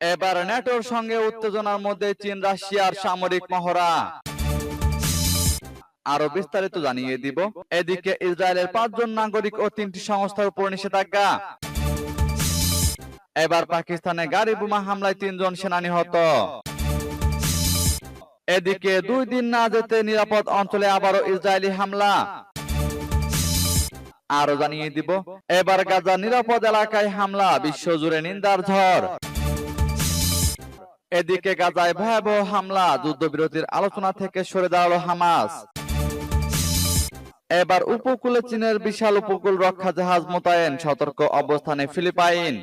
এবার ন্যাটোর সঙ্গে উত্তেজনার মধ্যে চীন, রাশিয়ার সামরিক মহড়া। আরও বিস্তারিত জানিয়ে দিব। এদিকে ইসরায়েলের পাঁচজন নাগরিক ও তিনটি সংস্থার উপর নিষেধাজ্ঞা। এবার পাকিস্তানে গাড়ি বোমা হামলায় তিনজন সেনা নিহত এদিকে দুই দিন না যেতে নিরাপদ অঞ্চলে আবারও ইসরায়েলি হামলা। আরও জানিয়ে দিব। এবার গাজা নিরাপদ এলাকায় হামলা, বিশ্বজুড়ে নিন্দার ঝড়। এদিকে গাজায় ভয়াবহ হামলা, যুদ্ধবিরতির আলোচনা থেকে সরে দাঁড়াল হামাস। এবার উপকূলে চীনের বিশাল উপকূল রক্ষা জাহাজ মোতায়েন, সতর্ক অবস্থানে ফিলিপাইন।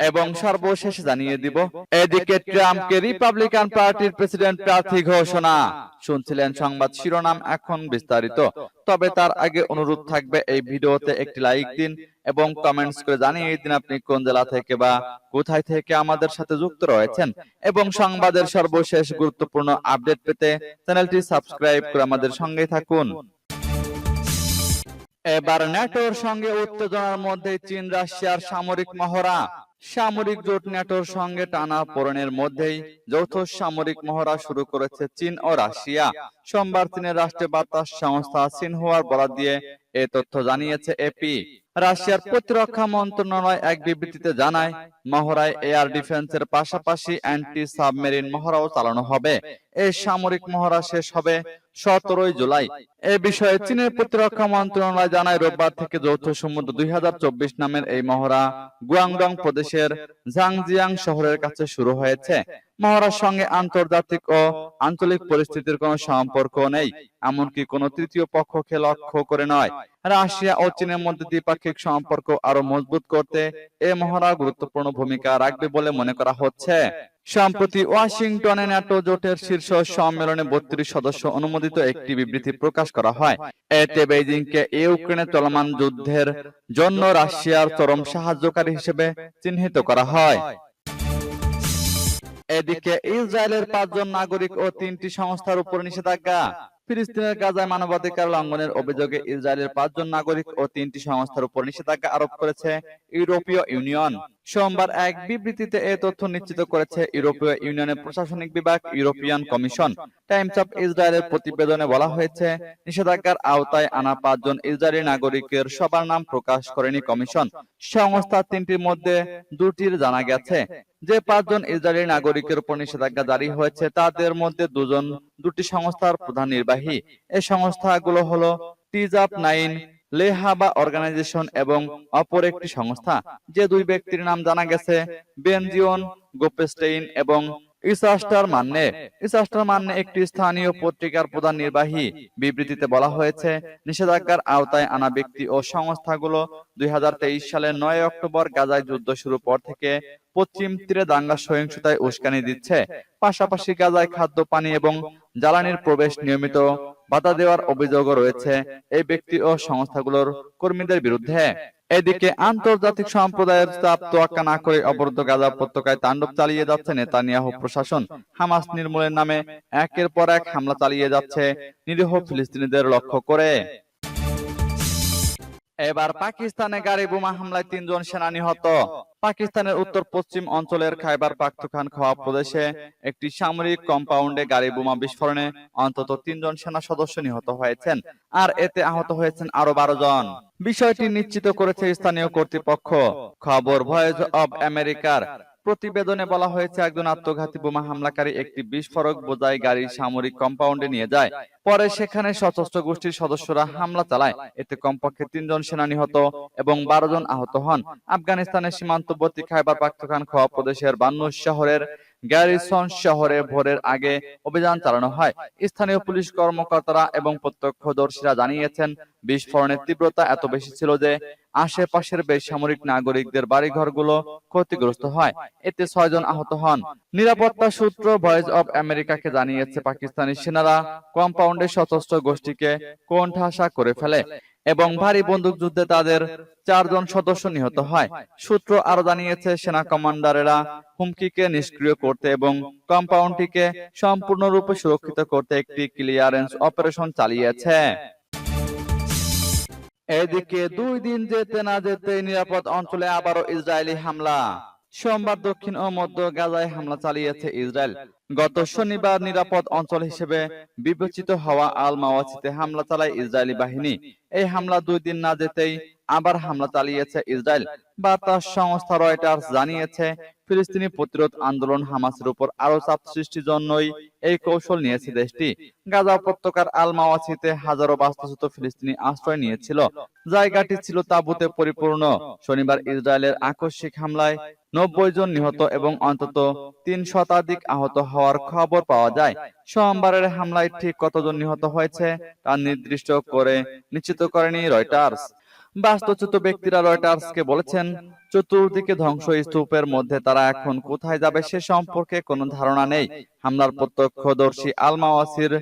এবং সর্বশেষ জানিয়ে দিব এদিকে ট্রাম্পকে রিপাবলিকান পার্টির প্রেসিডেন্ট প্রার্থী ঘোষণা। শুনছিলেন সংবাদ শিরোনাম এখন বিস্তারিত। তবে তার আগে অনুরোধ থাকবে এই ভিডিওতে একটি লাইক দিন এবং কমেন্টস করে জানিয়ে দিন আপনি কোন জেলা থেকে বা কোথায় থেকে আমাদের সাথে যুক্ত রয়েছেন। এবং সংবাদের সর্বশেষ গুরুত্বপূর্ণ আপডেট পেতে চ্যানেলটি সাবস্ক্রাইব করে আমাদের সঙ্গে থাকুন। এবার ন্যাটোর সঙ্গে উত্তেজনার মধ্যে চীন রাশিয়ার সামরিক মহড়া। সামরিক জোট ন্যাটোর সঙ্গে টানা পড়নের মধ্যেই যৌথ সামরিক মহড়া শুরু করেছে চীন ও রাশিয়া। সোমবার চীনের রাষ্ট্রীয় বার্তা সংস্থা সিনহুয়ার বরাদ দিয়ে এ তথ্য জানিয়েছে এপি রাশিয়ার প্রতিরক্ষা মন্ত্রণালয় এক বিবৃতিতে জানায় মহড়ায় এয়ার ডিফেন্সের পাশাপাশি অ্যান্টি সাবমেরিন মহড়াও চালানো হবে। এই সামরিক মহড়া শেষ হবে সতেরোই জুলাই। এ বিষয়ে চীনের প্রতিরক্ষা মন্ত্রণালয় জানায়, রোববার থেকে যৌথ সমুদ্র দুই নামের এই মহড়া গুয়াংডং প্রদেশের ঝাংজিয়াং শহরের কাছে শুরু হয়েছে। মহড়ার সঙ্গে আন্তর্জাতিক ও আঞ্চলিক পরিস্থিতির কোনো সম্পর্ক নেই, এমনকি কোনো তৃতীয় পক্ষকে লক্ষ্য করে নয়। রাশিয়া ও চীনের মধ্যে দ্বিপাক্ষিক সম্পর্ক আরও মজবুত করতে এ মহড়া গুরুত্বপূর্ণ ভূমিকা রাখবে বলে মনে করা হচ্ছে। সম্প্রতি ওয়াশিংটনে ন্যাটো জোটের শীর্ষ সম্মেলনে বত্রিশ সদস্য অনুমোদিত একটি বিবৃতি প্রকাশ করা হয়। এতে বেইজিংকে ইউক্রেনে চলমান যুদ্ধের জন্য রাশিয়ার চরম সাহায্যকারী হিসেবে চিহ্নিত করা হয়। এদিকে ইসরায়েলের পাঁচজন নাগরিক ও তিনটি সংস্থার উপর নিষেধাজ্ঞা। ফিলিস্তিনের গাজায় মানবাধিকার লঙ্ঘনের অভিযোগে ইসরায়েলের পাঁচজন নাগরিক ও তিনটি সংস্থার উপর নিষেধাজ্ঞা আরোপ করেছে। ইউরোপীয় ইউনিয়ন। সোমবার এক বিবৃতিতে এ তথ্য নিশ্চিত করেছে ইউরোপীয় ইউনিয়নের প্রশাসনিক বিভাগ ইউরোপিয়ান কমিশন। টাইমস অফ ইসরায়েলের প্রতিবেদনে বলা হয়েছে নিষেধাজ্ঞার আওতায় আনা পাঁচজন ইসরায়েলি নাগরিকের সবার নাম প্রকাশ করেনি কমিশন। সংস্থা তিনটির মধ্যে দুটির জানা গেছে যে পাঁচজন ইসরায়েলি নাগরিকের উপর নিষেধাজ্ঞা জারি হয়েছে তাদের মধ্যে দুজন দুটি সংস্থার প্রধান নির্বাহী। এই সংস্থাগুলো হলো টিজাপ নাইন লেহাবা অর্গানাইজেশন এবং অপর একটি সংস্থা, যে দুই ব্যক্তির নাম জানা গেছে বেনজিওন গোপেস্টেইন এবং ইসাস্টার মান্নে ইসাস্টার মান্নে একটি স্থানীয় পত্রিকার প্রধান নির্বাহী বিবৃতিতে বলা হয়েছে নিষেধাজ্ঞার আওতায় আনা ব্যক্তি ও সংস্থাগুলো দুই সালের নয় অক্টোবর গাজায় যুদ্ধ শুরু পর থেকে পশ্চিম তীরে দাঙ্গা সহিংসতায় উস্কানি দিচ্ছে। পাশাপাশি গাজায় খাদ্য পানি এবং জ্বালানির প্রবেশ নিয়মিত বাধা দেওয়ার অভিযোগও রয়েছে। এই ব্যক্তি ও সংস্থাগুলোর কর্মীদের বিরুদ্ধে। এদিকে আন্তর্জাতিক সম্প্রদায়ের চাপ তোয়াক্কা না করে অবরুদ্ধ গাজা উপত্যকায় তাণ্ডব চালিয়ে যাচ্ছে নেতানিয়াহু প্রশাসন। হামাস নির্মূলের নামে একের পর এক হামলা চালিয়ে যাচ্ছে নিরীহ ফিলিস্তিনিদের লক্ষ্য করে। এবার পাকিস্তানে গাড়ি বোমা হামলায় তিনজন সেনা নিহত। পাকিস্তানের উত্তর পশ্চিম অঞ্চলের খাইবার পাখতুখান খাওয়া প্রদেশে একটি সামরিক কম্পাউন্ডে গাড়ি বোমা বিস্ফোরণে অন্তত তিনজন সেনা সদস্য নিহত হয়েছেন আর এতে আহত হয়েছেন আরও বারো জন। বিষয়টি নিশ্চিত করেছে স্থানীয় কর্তৃপক্ষ। খবর ভয়েস অব আমেরিকার প্রতিবেদনে বলা হয়েছে, একজন আত্মঘাতী বোমা হামলাকারী একটি বিস্ফোরক বোঝাই গাড়ির সামরিক কম্পাউন্ডে নিয়ে যায়। পরে সেখানে সশস্ত্র গোষ্ঠীর সদস্যরা হামলা চালায়। এতে কমপক্ষে তিনজন সেনা নিহত এবং বারো জন আহত হন। আফগানিস্তানের সীমান্তবর্তী খাইবার পাখতুখান খোয়া প্রদেশের বান্ন শহরের গ্যারিসন শহরে ভোরের আগে অভিযান চালানো হয়। স্থানীয় পুলিশ কর্মকর্তারা এবং প্রত্যক্ষদর্শীরা জানিয়েছেন বিস্ফোরণের তীব্রতা এত বেশি ছিল যে আশেপাশের বেসামরিক নাগরিকদের বাড়িঘরগুলো ক্ষতিগ্রস্ত হয়। এতে ছয়জন আহত হন। নিরাপত্তা সূত্র ভয়েস অব আমেরিকাকে জানিয়েছে পাকিস্তানি সেনারা কম্পাউন্ডে সশস্ত্র গোষ্ঠীকে কোণঠাসা করে ফেলে। এবং ভারী বন্দুক যুদ্ধে তাদের চারজন সদস্য নিহত হয়। সূত্র আরও জানিয়েছে সেনা কমান্ডারেরা হুমকিকে নিষ্ক্রিয় করতে এবং কম্পাউন্ডটিকে সম্পূর্ণরূপে সুরক্ষিত করতে একটি ক্লিয়ারেন্স অপারেশন চালিয়েছে। এদিকে দুই দিন যেতে না যেতে নিরাপদ অঞ্চলে আবারও ইসরায়েলি হামলা। সোমবার দক্ষিণ ও মধ্য গাজায় হামলা চালিয়েছে ইসরায়েল। গত শনিবার নিরাপদ অঞ্চল হিসেবে বিবেচিত হওয়া আল মাওয়াসিতে হামলা চালায় ইসরায়েলি বাহিনী। এই হামলা দুই দিন না যেতেই আবার হামলা চালিয়েছে ইসরায়েল বার্তা সংস্থা রয়টার্স জানিয়েছে, ফিলিস্তিনি প্রতিরোধ আন্দোলন হামাসের উপর আরও চাপ সৃষ্টির জন্যই এই কৌশল নিয়েছে দেশটি। গাজা উপত্যকার আল মাওয়াসিতে হাজারো বাস্তুচ্যুত ফিলিস্তিনি আশ্রয় নিয়েছিল। জায়গাটি ছিল তাঁবুতে পরিপূর্ণ। শনিবার ইসরায়েলের আকস্মিক হামলায় নব্বই জন নিহত এবং অন্তত তিন শতাধিক আহত হওয়ার খবর পাওয়া যায়। সোমবারের হামলায় ঠিক কতজন নিহত হয়েছে তা নির্দিষ্ট করে নিশ্চিত করেনি রয়টার্স বাস্তুচ্যুত ব্যক্তিরা রয়টার্সকে বলেছেন চতুর্দিকে ধ্বংস স্তূপের মধ্যে তারা এখন কোথায় যাবে সে সম্পর্কে কোনো ধারণা নেই। হামলার প্রত্যক্ষদর্শী আলমাওয়াসির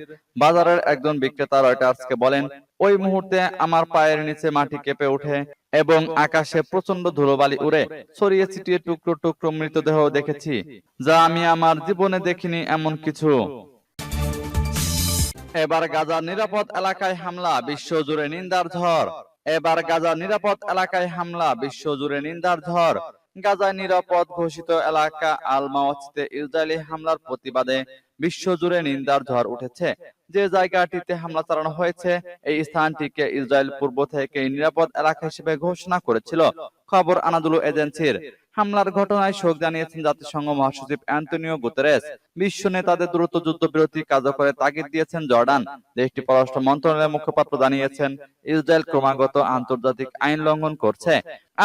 বাজারের একজন বিক্রেতা রয়টার্সকে বলেন ওই মুহূর্তে আমার পায়ের নিচে মাটি কেঁপে ওঠে এবং আকাশে প্রচণ্ড ধুলোবালি উড়ে। ছড়িয়ে ছিটিয়ে টুকরো টুকরো মৃতদেহ দেখেছি যা আমি আমার জীবনে দেখিনি এমন কিছু। এবার গাজার নিরাপদ এলাকায় হামলা বিশ্বজুড়ে নিন্দার ঝড় এবার গাজা নিরাপদ এলাকায় হামলা বিশ্বজুড়ে নিন্দার ঝড়। গাজায় নিরাপদ ঘোষিত এলাকা আল মাওয়াতিতে ইসরায়েলি হামলার প্রতিবাদে বিশ্বজুড়ে নিন্দার ঝড় উঠেছে। যে জায়গাটিতে হামলা চালানো হয়েছে এই স্থানটিকে ইসরায়েল পূর্ব থেকে নিরাপদ এলাকা হিসেবে ঘোষণা করেছিল। খবর আনাদুলু এজেন্সির। হামলার ঘটনায় শোক জানিয়েছেন জাতিসংঘ মহাসচিব অ্যান্টনিও গুতেরেস। বিশ্ব নেতাদের দ্রুত যুদ্ধবিরতি কার্যকরে তাগিদ দিয়েছেন জর্ডান। দেশটি পররাষ্ট্র মন্ত্রণালয়ের মুখপাত্র জানিয়েছেন, ইসরায়েল ক্রমাগত আন্তর্জাতিক আইন লঙ্ঘন করছে।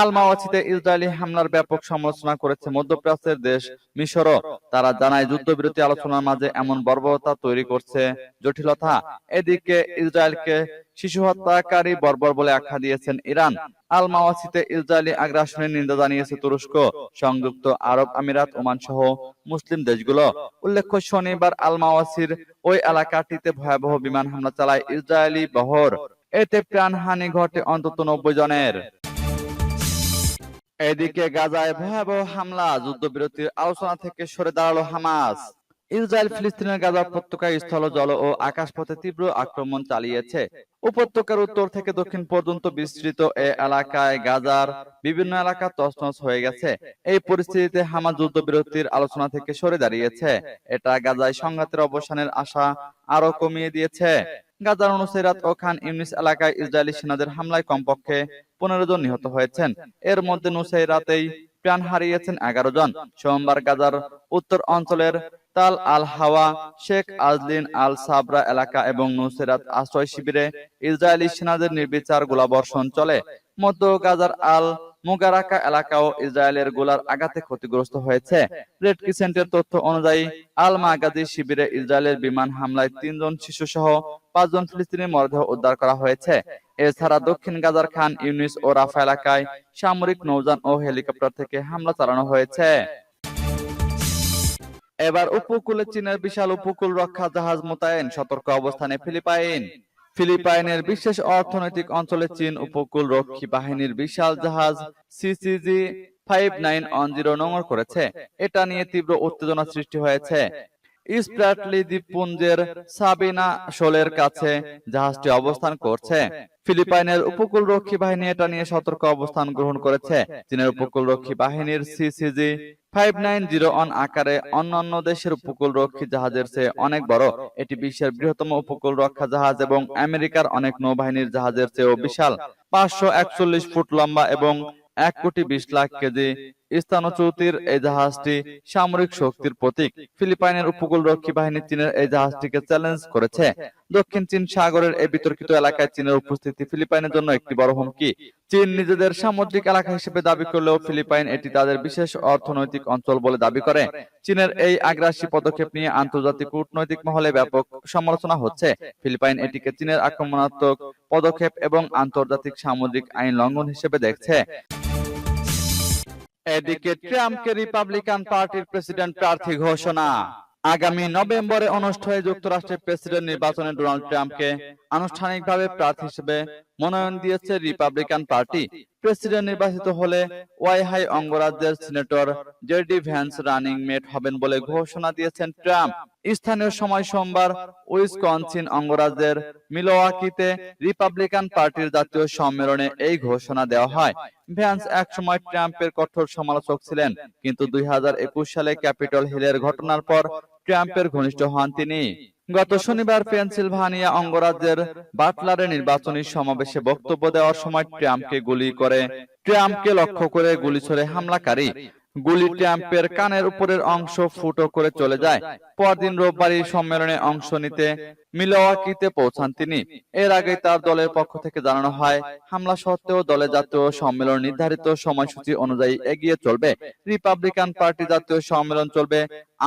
আল মাওয়াসিতে ইসরায়েলি হামলার ব্যাপক সমালোচনা করেছে মধ্যপ্রাচ্যের দেশ মিশরও। তারা জানায়, যুদ্ধবিরতি আলোচনার মাঝে এমন বর্বরতা তৈরি করছে, জটিলতা। এদিকে ইসরায়েলকে শিশু হত্যাকারী বর্বর বলে আখ্যা দিয়েছেন ইরান। আল মাওয়াসিতে ইসরায়েলি আগ্রাসনের নিন্দা জানিয়েছে তুরস্ক, সংযুক্ত আরব আমিরাত ওমান সহ মুসলিম দেশগুলো। উল্লেখ্য, শনিবার আল মাওয়াসির ওই এলাকাটিতে ভয়াবহ বিমান হামলা চালায় ইসরায়েলি বহর। এতে প্রাণহানি ঘটে অন্তত নব্বই জনের। এদিকে গাজায় ভয়াবহ হামলা, যুদ্ধবিরতির আলোচনা থেকে সরে দাঁড়াল হামাস। ইসরায়েল ফিলিস্তিনের গাজা উপত্যকায় স্থল জল ও আকাশপথে তীব্র আক্রমণ চালিয়েছে। উপত্যকার উত্তর থেকে দক্ষিণ পর্যন্ত বিস্তৃত এ এলাকায় গাজার বিভিন্ন এলাকা তছনছ হয়ে গেছে। এই পরিস্থিতিতে হামাস যুদ্ধবিরতির আলোচনা থেকে সরে দাঁড়িয়েছে। এটা গাজায় সংঘাতের অবসানের আশা আরও কমিয়ে দিয়েছে। গাজার অনুসেরাত ও খান ইউনিস এলাকায় ইসরায়েলি সেনাদের হামলায় কমপক্ষে পনেরো জন নিহত হয়েছেন। এর মধ্যে নুসাইরাতেই প্রাণ হারিয়েছেন এগারো জন সোমবার গাজার উত্তর অঞ্চলের তাল আল হাওয়া, শেখ আজলিন আল সাবরা এলাকা এবং নুসেরাত আশ্রয় শিবিরে ইসরায়েলি সেনাদের নির্বিচার গোলাবর্ষণ চলে। মধ্য গাজার আল মুগারাকা এলাকাও ইসরায়েলের গোলার আঘাতে ক্ষতিগ্রস্ত হয়েছে। রেড ক্রিসেন্টের তথ্য অনুযায়ী, আল মাগাজি শিবিরে ইসরায়েলের বিমান হামলায় তিনজন শিশু সহ পাঁচজন ফিলিস্তিনি মরদেহ উদ্ধার করা হয়েছে। এছাড়া দক্ষিণ গাজার খান, ইউনিস ও রাফা এলাকায় সামরিক নৌযান ও হেলিকপ্টার থেকে হামলা চালানো হয়েছে। এবার উপকূলে চীনের বিশাল উপকূল রক্ষা জাহাজ মোতায়েন সতর্ক অবস্থানে ফিলিপাইন। ফিলিপাইনের বিশেষ অর্থনৈতিক অঞ্চলে চীন উপকূল রক্ষী বাহিনীর বিশাল জাহাজ CCG five nine one zero নোঙর করেছে। এটা নিয়ে তীব্র উত্তেজনা সৃষ্টি হয়েছে। দ্বীপপুঞ্জের সাবিনা শোলের কাছে জাহাজটি অবস্থান করছে। ফিলিপাইনের উপকূল রক্ষী বাহিনী এটা নিয়ে সতর্ক অবস্থান গ্রহণ করেছে। চীনের উপকূল রক্ষী বাহিনীর CCG five nine zero one আকারে অন্যান্য দেশের উপকূল রক্ষী জাহাজের চেয়ে অনেক বড়। এটি বিশ্বের বৃহত্তম উপকূল রক্ষা জাহাজ এবং আমেরিকার অনেক নৌবাহিনীর জাহাজের চেয়েও বিশাল। পাঁচশো একচল্লিশ ফুট লম্বা এবং এক কোটি বিশ লাখ কেজি স্থানচ্যুতির এই জাহাজটি সামরিক শক্তির প্রতীক। ফিলিপাইনের উপকূল রক্ষী বাহিনী চীনের এই জাহাজটিকে চ্যালেঞ্জ করেছে। দক্ষিণ চীন সাগরের এই বিতর্কিত এলাকায় চীনের উপস্থিতি ফিলিপাইনের জন্য একটি বড় হুমকি। চীন নিজেদের সামুদ্রিক এলাকা হিসেবে দাবি করলেও ফিলিপাইন এটি তাদের বিশেষ অর্থনৈতিক অঞ্চল বলে দাবি করে। চীনের এই আগ্রাসী পদক্ষেপ নিয়ে আন্তর্জাতিক কূটনৈতিক মহলে ব্যাপক সমালোচনা হচ্ছে। ফিলিপাইন এটিকে চীনের আক্রমণাত্মক পদক্ষেপ এবং আন্তর্জাতিক সামুদ্রিক আইন লঙ্ঘন হিসেবে দেখছে। এদিকে ট্রাম্পকে রিপাবলিকান পার্টির প্রেসিডেন্ট প্রার্থী ঘোষণা। আগামী নভেম্বরে অনুষ্ঠেয় যুক্তরাষ্ট্রের প্রেসিডেন্ট নির্বাচনে ডোনাল্ড ট্রাম্পকে আনুষ্ঠানিকভাবে প্রার্থী হিসেবে মনোনয়ন দিয়েছে রিপাবলিকান পার্টি প্রেসিডেন্ট নির্বাচিত হলে ওয়াইহাই অঙ্গরাজ্যের senator JD Vance running mate হবেন বলে ঘোষণা দিয়েছেন ট্রাম্প। স্থানীয় সময় সোমবার উইসকনসিন অঙ্গরাজ্যের মিলোয়াকিতে রিপাবলিকান পার্টির জাতীয় সম্মেলনে এই ঘোষণা দেওয়া হয়। ভ্যান্স একসময় ট্রাম্পের কঠোর সমালোচক ছিলেন, কিন্তু দুই হাজার একুশ সালে ক্যাপিটল হিলের ঘটনার পর ট্রাম্পের ঘনিষ্ঠ হন তিনি। গত শনিবার পেনসিলভানিয়া অঙ্গরাজ্যের বাটলারে নির্বাচনী সমাবেশে বক্তব্য দেওয়ার সময় ট্রাম্পকে গুলি করে। ট্রাম্পকে লক্ষ্য করে গুলি ছড়ে হামলাকারী গুলি ট্রাম্পের কানের উপরের অংশ ফুটো করে চলে যায়। পরদিন রোববার এই সম্মেলনে অংশ নিতে মিলওয়াকিতে পৌঁছান তিনি। এর আগে তার দলের পক্ষ থেকে জানানো হয় হামলা সত্ত্বেও দলের জাতীয় সম্মেলন নির্ধারিত সময়সূচি অনুযায়ী এগিয়ে চলবে। রিপাবলিকান পার্টি জাতীয় সম্মেলন চলবে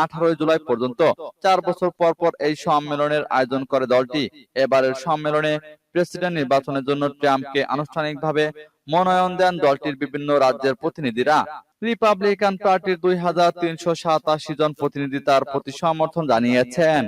আঠারোই জুলাই পর্যন্ত। চার বছর পর পর এই সম্মেলনের আয়োজন করে দলটি। এবারের সম্মেলনে প্রেসিডেন্ট নির্বাচনের জন্য ট্রাম্পকে আনুষ্ঠানিকভাবে মনোনয়ন দেন দলটির বিভিন্ন রাজ্যের প্রতিনিধিরা রিপাবলিকান পার্টির দুই হাজার তিনশো সাতাশি জন প্রতিনিধি তার প্রতি সমর্থন জানিয়েছেন।